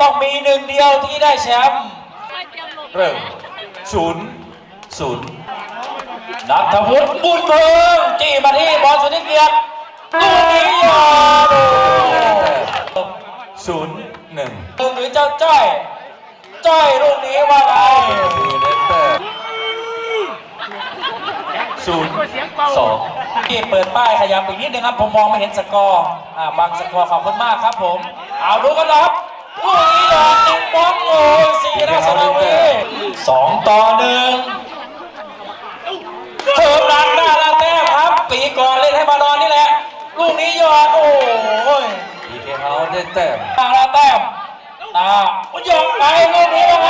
ต่ก็ต้องมีหนึ่งเดียวที่ได้แชมป์เริ่มศูนย์ศูนย์นัทวุฒิบุญเพิงจี้มาที่บอลสุนิเกียรติลูกนี้ยอดศูนย์หนึ่งหรือเจ้าจ้อยจ้อยลูกนี้ว่าไงศูนย์สองที่เปิดป้ายขยับอีกนิดนึงครับ ผมมองไม่เห็นสกอร์อ่าบางสกอร์ขอบคุณมากครับผม เอาดูกันนะครับ ลูกนี้ดอกติงบอลโอ้ยสี่ราชนาวีสองต่อหนึ่งเทิมรันหน้าลาแต้มครับ ปีก่อนเล่นให้มานอนนี่แหละ ลูกนี้ยอดโอ้ยพีเคเฮาได้แต้มทางลาแต้มอ่ายกไปลูกนี้ว่าไง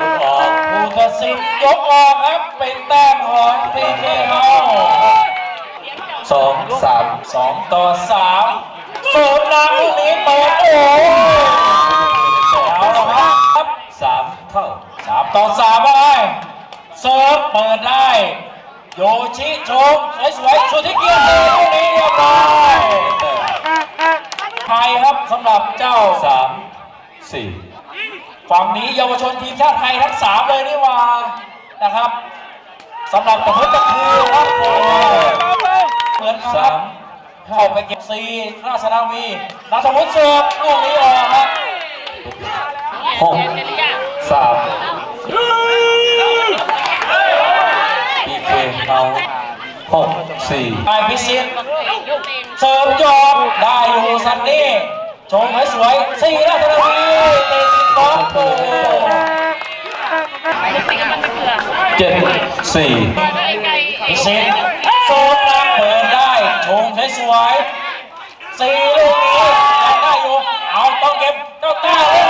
ลูกออกผู้ตัดสินยกออกครับเป็นแต้มของพีเคเฮาสองสามสองต่อสาม สูนย์นำลูกนี้เปิดโอ้โหเอาละครับสามเท่าสามต่อสามไปเซิร์ฟเปิดได้ โยชิชมสวยๆสุดที่เกียรติลูกนี้เรียบร้อยไทยครับสำหรับเจ้าสามสี่ฝั่งนี้เยาวชนทีมชาติไทยทั้งสามเลยนี่ว่านะครับสำหรับตะพุตตะคือครับโอ้โหเหมือนคสารับม เข้าไปเก็บซีราชนาวีนัทวุฒิเสิร์ฟลูกนี้ออกครับหกสามพีเคเฮาหกสี่ไปพิชิตเสิร์ฟยอดได้อยู่ซันนี่ชมให้สวยซีราชนาวีเตะติดบอลโอ้โหเจ็ดสี่พิชิตโซนล่างเปิดได้ชมให้สวย ซีลูกนี้ยังได้อยู่เอาต้องเก็บเจ้าต้าเลย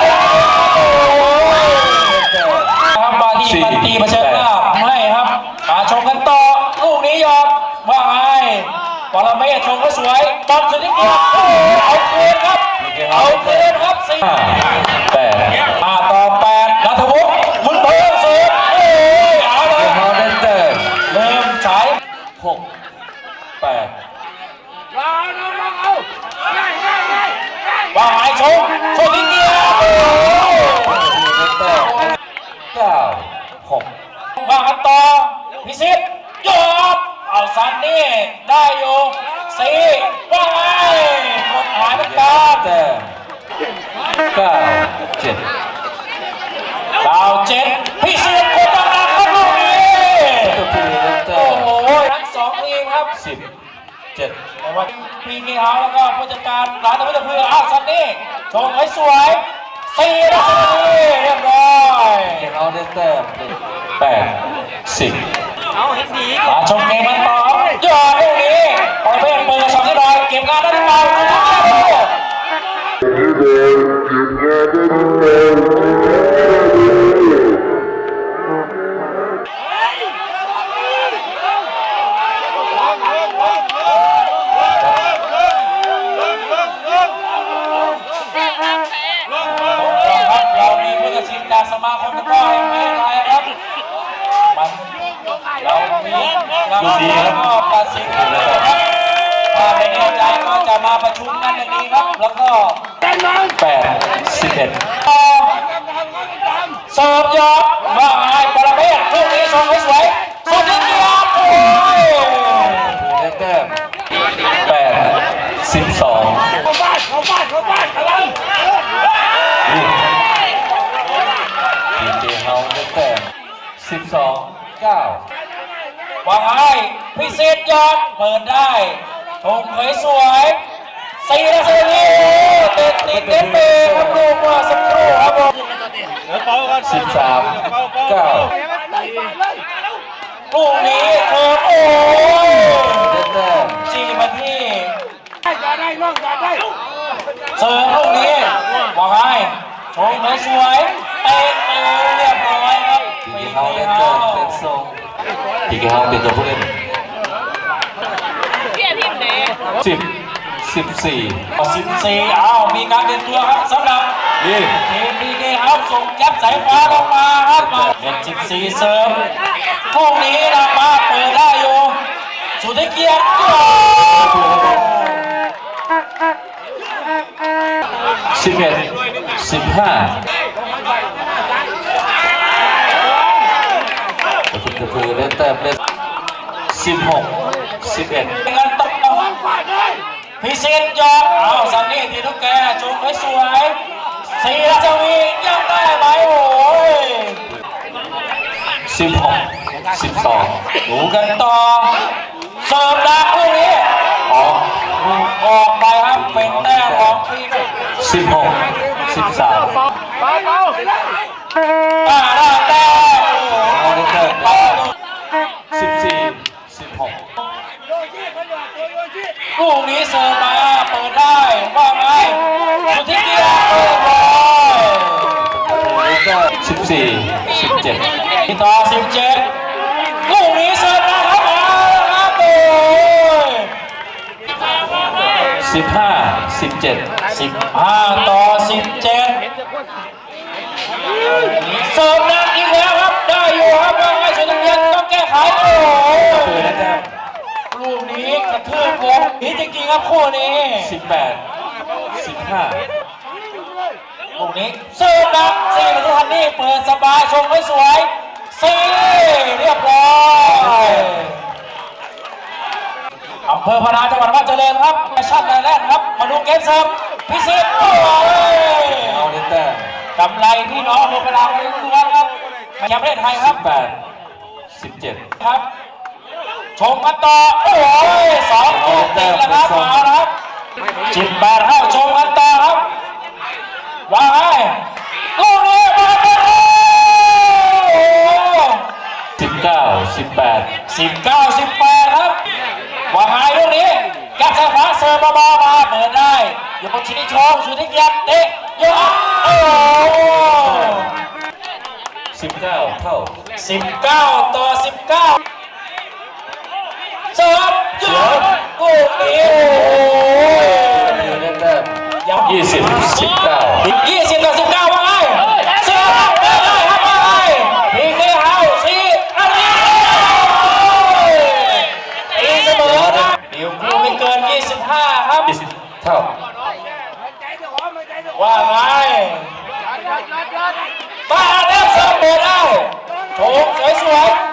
โอ้โหครับมาที่ปันตีเผชิญหน้าไม่ครับมาชมกันต่อลูกนี้ยอมว่าไงปรเมศชมก็สวยบอลสุดที่เกียรติโอ้โหเอาคืนครับเอาคืนครับสี่ ห้าแปด ห้าต่อแปดนัทวุฒิบุญเพิ่มสูงโอ้ยเอาเล พี ย เคเฮาได้แต้ม เริ่มฉาย หกแปด ว่าไงชมชมที่เกียรติโอ้โห ได้แต้มเก้าหก ว่ากันต่อพิสิทธิ์ยอมเอาซั นนี่ได้อยู่สี่ว่าไงกดหายเหมือนกันแต้มเก้าเจ็ดดาวเจ็ดพิสิทธิ์กดดันครับลูกนี้ตัวพีได้แต้โอ้มโหทั้งสองทีมครับสิบเจ็ดแต่ว่าพีกีเฮาแล้วก็ผู้จัดการร้านตะวันตะเพื่ออ้าวซันนี่ชงให้สวยสี่นาทีเรียบร้อยเก็บเอาได้แต้มแปดสิบ มาชมเกมกันต่อยอดลูกนี้ประเภทมือสองที่ลอยเก็บงานได้หรือเปล่าดูค 9. วางให้พิเศษยอดเปิดได้ทงสวยสวยสี่นาทีเต็ะติดเต็มเบครับลูกว่าสกครู่ครับผมสิบสามเก้าลูกนี้เธอโอ้ยจีมาที่จะได้น้องจะได้เซอร์ลูกนี้วางให้ชงสวยสวยเตะเตะเรียบ เฮาเล่นเดินเป็นทรงปีเฮาเป็นตัวผู้เล่นพี่อาทิตย์ไหนสิบสิบสี่สิบสี่อ้าวมีการเปลี่ยนตัวครับสำหรับยี่ทีมพีเครับส่งแก๊ปสายฟ้าลงมาครับมาเป็นสิบสี่เสริมพวกนี้นะมาเปิดได้อยู่สุดที่เกียรติโอ้สิบเอ็ดสิบห้า ตัวผู้เล่นเติมเล่นสิบหกสิบเอ็ดเป็นกันต้องพิเศษยอดเอาสันนี่ทีทุกแกชมไว้สวยสีราชวียังได้ไหมโอ้ยสิบหกสิบสองดูกันต่อเสิร์ฟดักลูกนี้ออกออกไปครับเป็นแต้มของพีเสิบหกสิบสามอ่าได้ 14 17พี่ต่อ17ลูกนี้เสิร์ฟมาครับมาครับโอ้ย15 17 15 ต่อ 17เสิร์ฟหนักอีกแล้วครับ ได้อยู่ครับว่าไงสุดท้ายต้องแก้ไขโอ้โหลูกนี้กระทืบวงนี้จริงๆครับคู่นี้ 18 15 ลูกนี้เสิร์ฟดักสี่ประตูทันนี่เปิดสบายชงไว้สวยสี่เรียบร้อยอำเภอพนาจังหวัดราชเจริญครับแฟชั่นไทยแลนด์ครับ มาดูเกมเสิร์ฟพิเศษโอ้ยเอาเล่นเติมกำไรพี่น้องโรงพยาบาลล้วนครับมาจากประเทศไทยคสิรับบแปดสิบเจ็ดครับชมกันต่อโอ้ยสองลูกติดแล้วครับเอาละครับจิบแปดเข้าชมกันต่อครับ ว่าไงลูกนี้มาเป็นโอ้สิบเก้าสิบแปดสิบเก้าสิบแปดครับว่าไงลูกนี้แกัสายฟ้าเสิร์ฟเบาๆมาเปิดได้อยู่บนชินิโชงสุดที่เกียรติเตะยกโอ้สิบเก้าเท่าสิบเก้าต่อสิบเก้าเสิร์ฟยกลูกนี้โอ้เล่นเติ มยยี่สิบสิบเก้ายี่สิบต่อสิบเก้าว่าไงเสิร์ฟไม่ได้ครับว่าไงพีเคเฮาสี่อันนี้ตีเสมอนะเดี๋ยวกูไม่เกิน25ครับยี่สิบเท่าว่าไงบ้าแล้วเสิร์ฟเปิดได้โฉมสวยๆ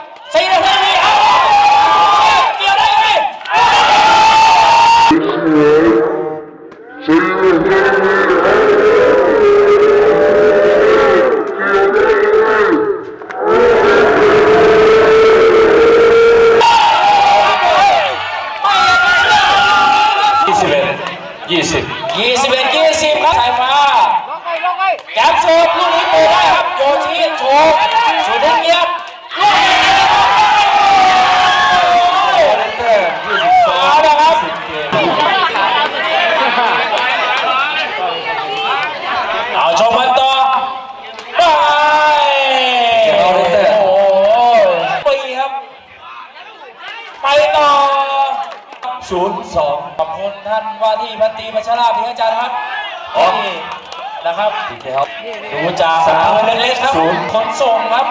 ครับพีเคครับดูจากสาวเล็กๆครับศูนย์ขนส่งครับ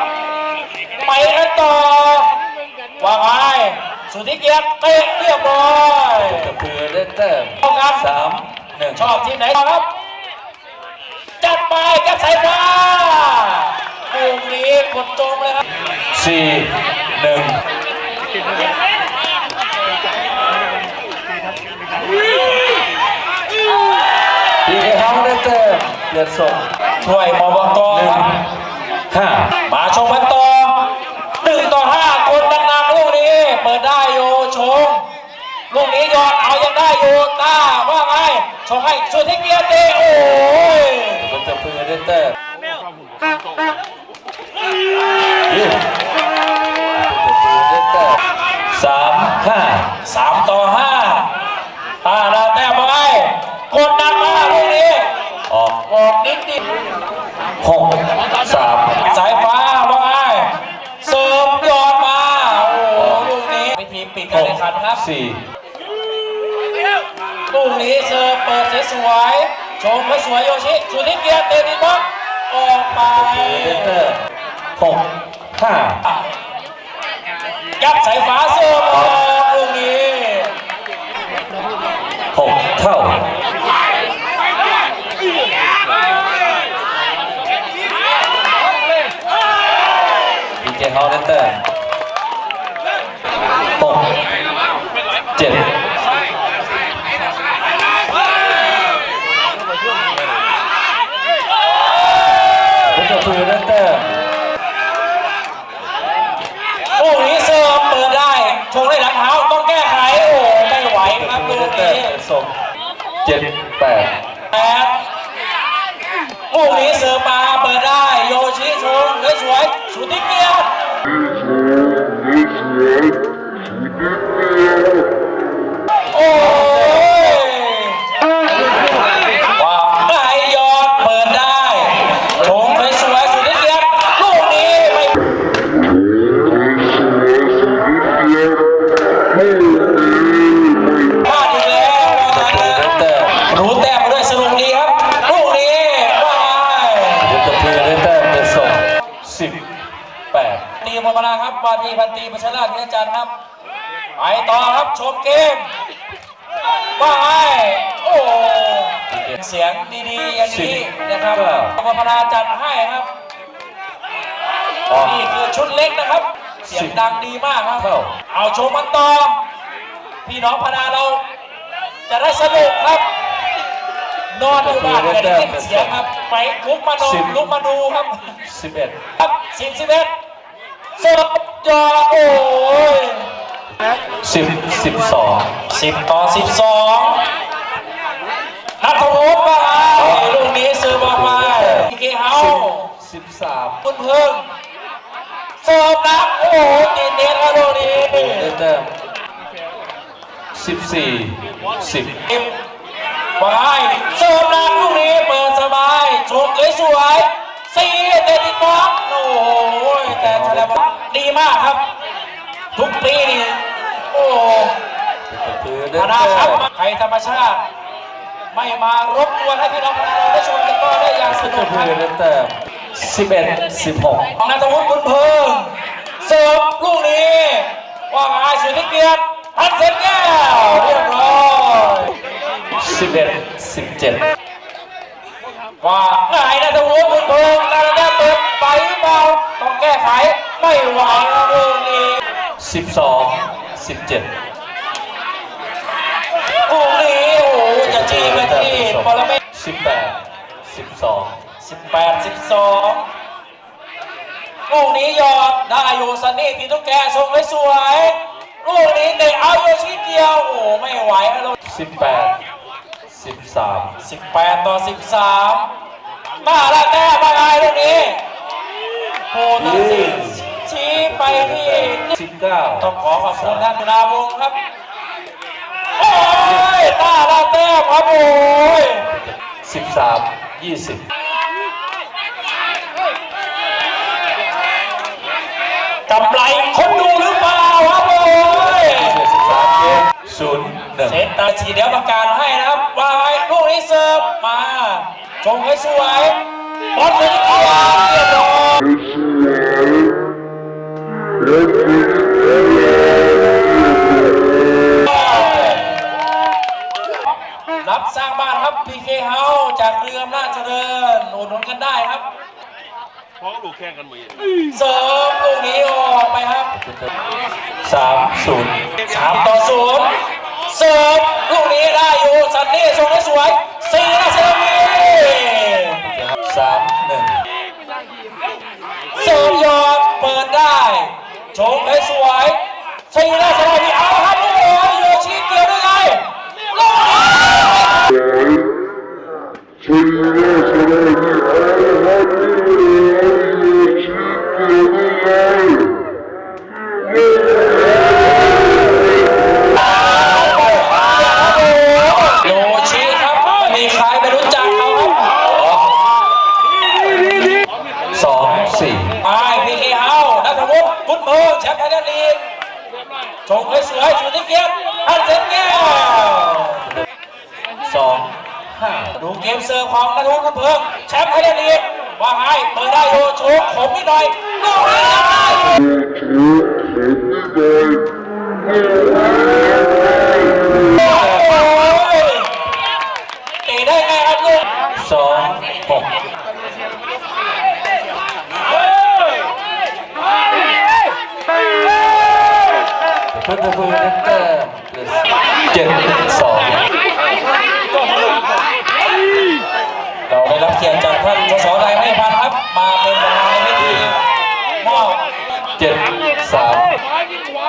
ไปกันต่อว่าไงสุทธิเกียรติเตะเรียบร้อยกระพือเล่นเติมเอาครับสามหนึ่งชอบทีมไหนครับ จัดไปกับสายฟ้าลูกนี้กดจมเลยครับสี่หนึ่ง พีเคครับเล่นเติม เปลี่ยนส่งช่วยมบกหนึ่คงรับห้ามาชมกันต่อหนึ่งต่อห้าคนดังๆลูกนี้เปิดได้อยู่ชงลูกนี้ยอดเอายังได้อยู่ตาว่าไงชงให้สุทธิเกียรติเตะโอ้ยกระพือเล่นเติมยืดกระพือเล่นเติมสามห้าสามต่อห้าตาดาแต้มว่าไงกดดันมา สี่ลูกนี้เสิร์ฟเปิดสวยๆชมไว้สวยโยชิสุนิเกียรติเตนิบอลออกไปเดนเตอร์หกห้ายับสายฟ้าเสิร์ฟออกลูกนี้หกเท่าดีเจฮอลเดนเตอร์หกเจ็ดเป็นประตูเดนเตอร์ลูกนี้เสิร์ฟเปิดได้ชงได้หลังเท้าต้องแก้ไข โอ้ไม่ไหวครับลูเดกนี้ส่งเจ็ดแปด วาทีพันตีประชาราชนิจันทร์ครับ ไปต่อครับชมเกมว่าไงโอ้เสียงดีๆอย่างนี้นะครับมมานาจัดให้ครับนี่คือชุดเล็กนะครับ เสียงดังดีมากครับ เอาชมมันต่อ พี่น้องพนาเราจะได้สนุกครับ นอนอยู่บ้านจะได้ยินเสียงครับ ไปลุกมานอนลุกมาดูครับสิบเอ็ดครับสิบ สิบเอ็ดยอดโอ้ยสิบสิบสองสิบต่อสิบสองนัทวุฒิมาลูกนี้เสิร์ฟออกมาพีเคเฮาสิบสามคุณเพิ่งเสิร์ฟนะโอ้โหตีเน็ตครับลูกนี้เดนเตอร์สิบสี่สิบสิบไปเสิร์ฟนะลูกนี้เปิดสบายชมสวย แต่แสดงว่าดีมากครับ ทุกปีนี่โอ้ประตูเดพนนาเตอครับร์ไทยธรรมชาติ ไม่มารบกวนให้พี่น้องประชาชนได้ชมกันก็ได้อย่างสประนุตูกครับเดนเตอร์สิบเอ็ดสิบหกของนัทวุฒิบุญเพิ่งเสิร์ฟลูกนี้ ว่าไงสุธิเกียรติพันเสร็จแก้วเรียบร้อยสิบเอ็ดสิบเจ็ดว่าไงนัทวุฒิบุญเพิ่ง ต้องแก้ไขไม่ไหวนะลูกนี้สิบสองสิบเจ็ดลูกนี้โอ้โหจะจีไปที่ปรเมศสิบแปดสิบสองสิบแปดสิบสองลูกนี้ยอดได้อยู่ซันนี่ตีตุ๊กแกส่งไว้สวยลูกนี้เตะเอาโยชิเดียวโอ้โหไม่ไหวแล้วสิบแปดสิบสามสิบแปดต่อสิบสามมาแล้วแต้มมาไงลูกนี้ โอ้ตัดสินชี้ไปที่สิบเก้าต้องขอขอบคุณท่านธนาวงศ์ครับ โอ้ยตาลาแต้มครับโอ้ยสิบสามยี่สิบกำไรคนดูหรือเปล่าครับโอ้ยสิบสามเกมศูนย์หนึ่งเซตตาชีเดี๋ยวประกาศให้นะครับว่าไงลูกนี้เสิร์ฟมาชงให้สวย บอลถึงเอาเรียบร้อยรับสร้างบ้านครับ PK House จากเรืออำนาจเจริญอุดหนุนกันได้ครับเพราะลูกแข่งกันหมดเสริมลูกนี้ออกไปครับสามศูนย์สามต่อศูนย์เสร์ฟลูกนี้ได้อยู่สันนี่ส่งให้สวยสี่นาเซมี สามหนึ่งเสิร์ฟยอดเปิดได้ชงให้สวยชัยราชนาวีเอาครับโอ้โหโยชิเกี่ยวได้ไงลูกชัยราชนาวี เบอร์เรจ็ดสองเราได้รับเกียรติจากท่านสสนายให้พันครับ มาเป็นประธานในพิธีมอบเจ็ดสาม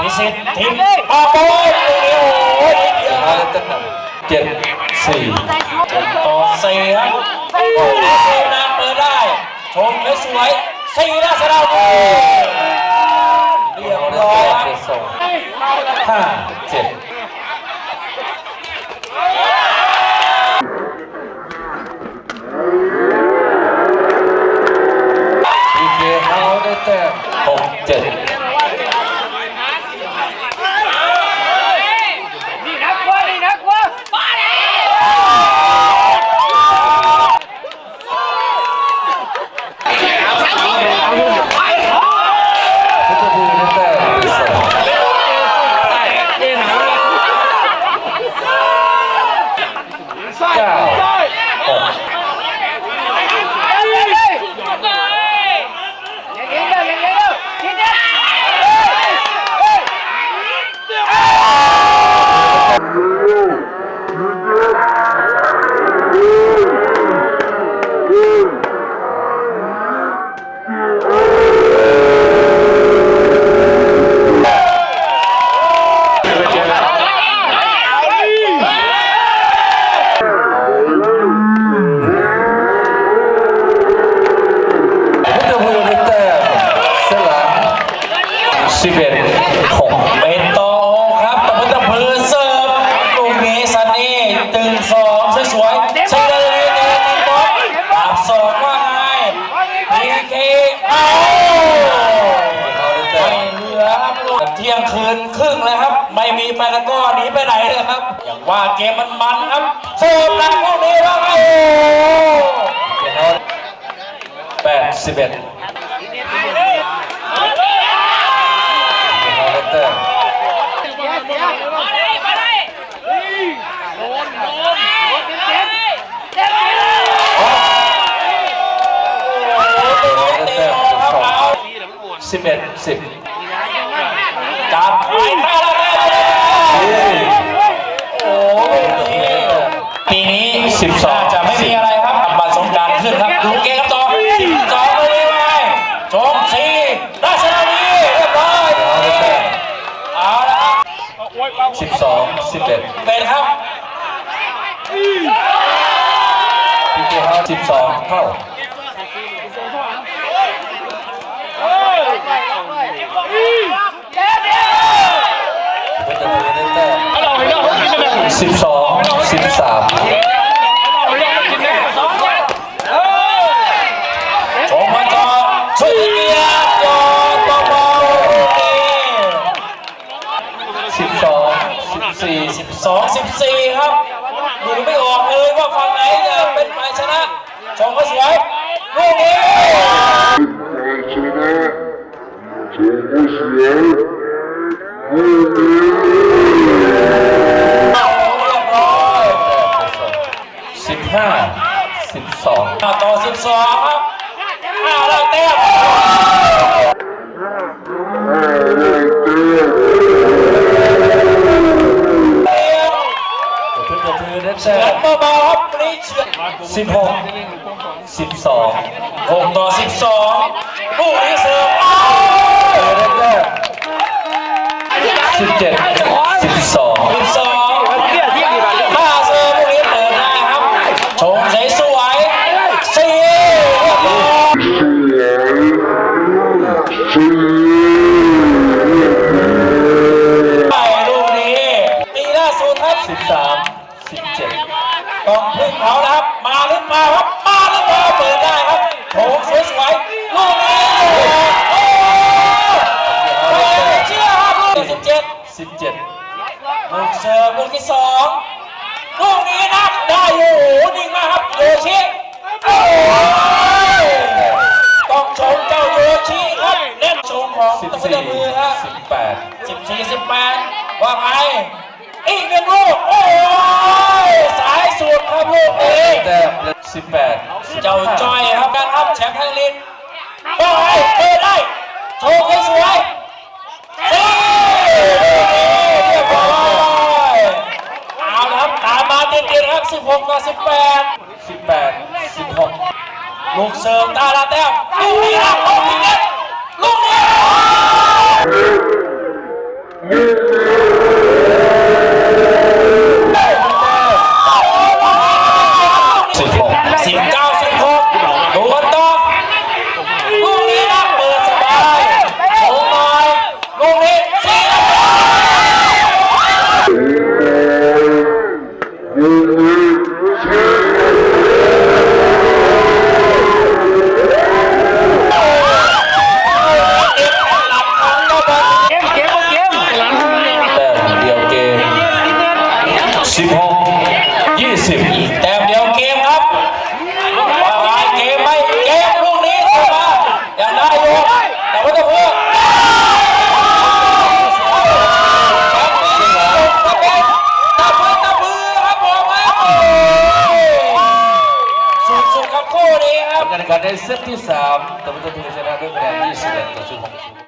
นิสิตทีมอาโปเดีตั้เจ็ดสี่ต่อสี่ครับโอ้โหนาเปิดได้ชมสวยสี่ราชดาวีเรียบร้อย 姐。一只好的的。 ว่าเกมมันมันครับโคตรแรงพวกนี้แล้วโอ้เป็นโน้ตแปดสิบเอ็ดสิบเอ็ดสิบจับไปแล้ว 12 11 เป็นครับพีเจเขา12เข้าสิบสองสิบสาม สิบห้าสิบสองต่อสิบสองครับห้าเราเต็มเฉือนเบาๆครับปรีเฉือนสิบหกสิบสองหกต่อสิบสองผู้นี้เสิร์ฟ 杨玉18 เจ้าจอยครับการครับแชมป์ไทยลีกไปเปิดได้โชว์ให้สวยเฮ้เรียบร้อยเอาลครับตามมาติดๆครับ 16ต่อ18 18 16 ลูกเสริมตาลาแต้มลูกนี้ครัลูกนี้ลูกนี้